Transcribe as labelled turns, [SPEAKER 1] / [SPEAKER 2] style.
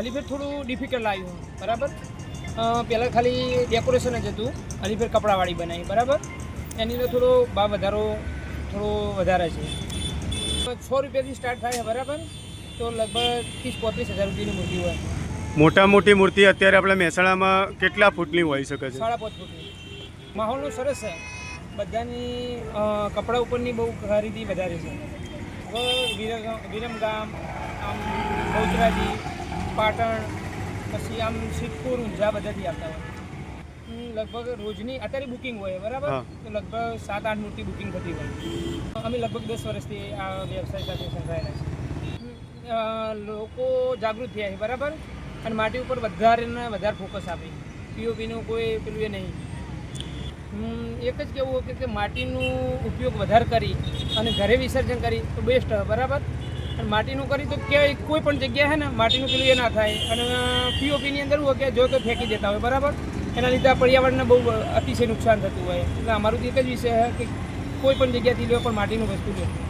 [SPEAKER 1] અલીફેર થોડું ડિફિકલ્ટ આવ્યું બરાબર? પહેલાં ખાલી ડેકોરેશન જ હતું અલીફેર કપડાવાળી બનાવી બરાબર? એની અંદર થોડો ભાવ વધારો થોડો વધારે છે. છ રૂપિયાથી સ્ટાર્ટ થાય બરાબર? તો લગભગ ત્રીસ પોત્રીસ હજાર રૂપિયાની મૂર્તિ હોય.
[SPEAKER 2] મોટા મોટી મૂર્તિ અત્યારે આપણે મહેસાણામાં કેટલા ફૂટની હોઈ શકે છે?
[SPEAKER 1] સાડા પાંચ ફૂટની માહોલનું સરસ છે. બધાની કપડાં ઉપરની બહુ ખરીદી વધારે છે. વિરમ વિરમગામ આમ બહુચરાજી પાટણ પછી આમ સિદ્ધપુર ઊંઝા બધાથી આવતા હોય. લગભગ રોજની અત્યારે બુકિંગ હોય બરાબર? તો લગભગ સાત આઠ મૂર્તિ બુકિંગ થતી હોય. અમે લગભગ દસ વર્ષથી આ વ્યવસાય સાથે સંકળાયેલા છે લોકો જાગૃત થયા છે બરાબર? અને માટી ઉપર વધારે ને વધારે ફોકસ આપે પીઓપીનું કોઈ પેલું એ નહીં. એક જ કેવું કે કે માટીનું ઉપયોગ વધારે કરી અને ઘરે વિસર્જન કરી તો બેસ્ટ બરાબર? માટીનું કરી તો ક્યાંય કોઈ પણ જગ્યાએ હે ને, માટીનું પેલું એ ના થાય. અને પીઓપીની અંદર હોય કે જો તો ફેંકી દેતા હોય, બરાબર? એના લીધે પર્યાવરણને બહુ અતિશય નુકસાન થતું હોય. એટલે અમારું એક જ વિષય છે કે કોઈ પણ જગ્યાથી લ્યો પણ માટીનું વસ્તુ લ્યો.